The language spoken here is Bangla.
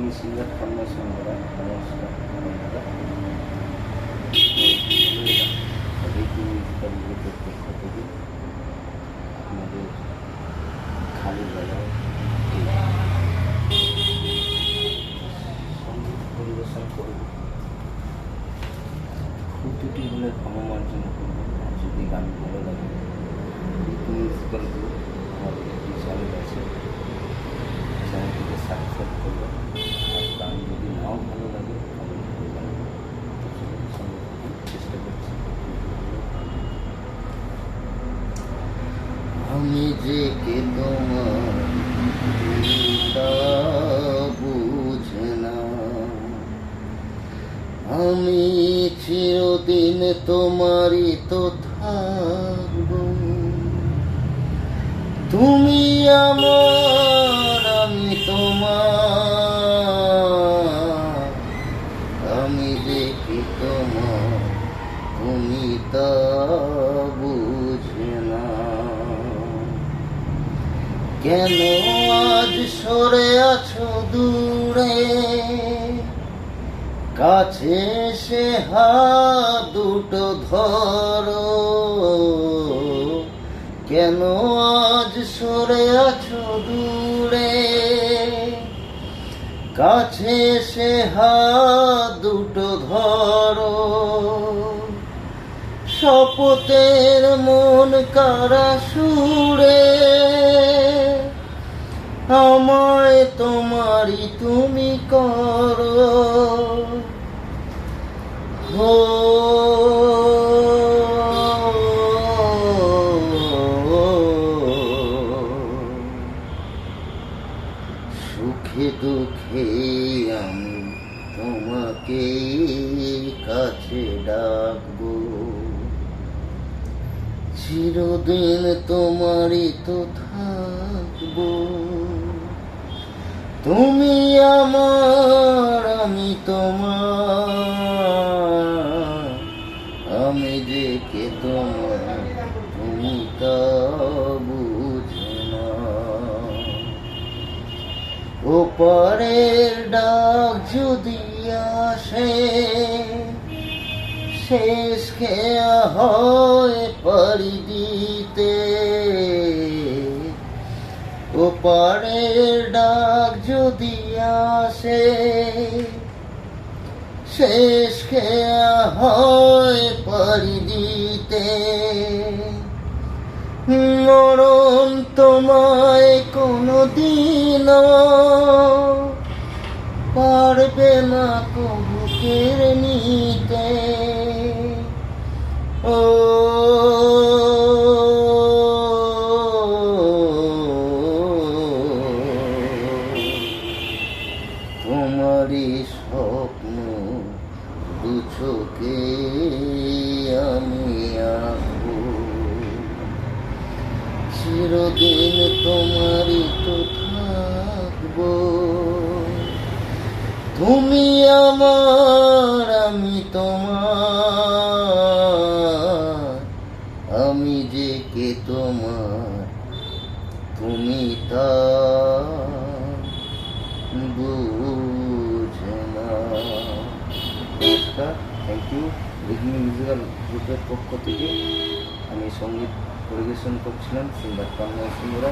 আমি সিঙ্গার কন্যা সঙ্গরা নমস্কার বন্ধুরা ঋতু মিউজিক্যাল গ্রুপের পক্ষ থেকে আমাদের খালি বাজার সঙ্গীত পরিবেশন করব খুব ত্রুটি হলে ক্ষমা মার্জনা করবো আর যদি গান ভালো লাগে ঋতু আমি যে কে তোমার তা আমি চিরদিন তোমারই তো থাকব। তুমি আমার আমি তোমার আমি দেখি তোমার তুমি তা বুঝে না কেন আজ সরে আছো দূরে। কাছে সে হাত দুটো ধরো। কেন আজ সরে আছো দূরে? কাছে সে হাত দুটো ধরো। শপথের মন কারা সুরে? আমায় তোমারই তুমি করো। হো, সুখে দুঃখে আমি তোমাকে কাছে ডাকবো। চিরদিন তোমারই তো থাকব। তুমি আমার, আমি তোমার। আমি যে কে তোমার তুমি তা বুঝে ডাক যদি আসে, শেষ খেয়া হয় পারি দিতে। ওপারের ডাক যদি আসে শেষ খেয়া হয় পারি দিতে। মরণ তোমায় কোনো দিন পারবে না কবু কেড়ে নিতে। ও তোমারই স্বপ্ন দু আমি আঁকবো। চিরদিন তোমারই তো থাকব। তুমি আমার, আমি তোমার। আমি যে কে তোমার, তুমি তা বুঝে নমস্কার থ্যাংক ইউ রিগমি মিউজিক্যাল গ্রুপের পক্ষ থেকে আমি সংগীত পরিবেশন করছিলাম সিঙ্গার কন্যা সিঙ্গরা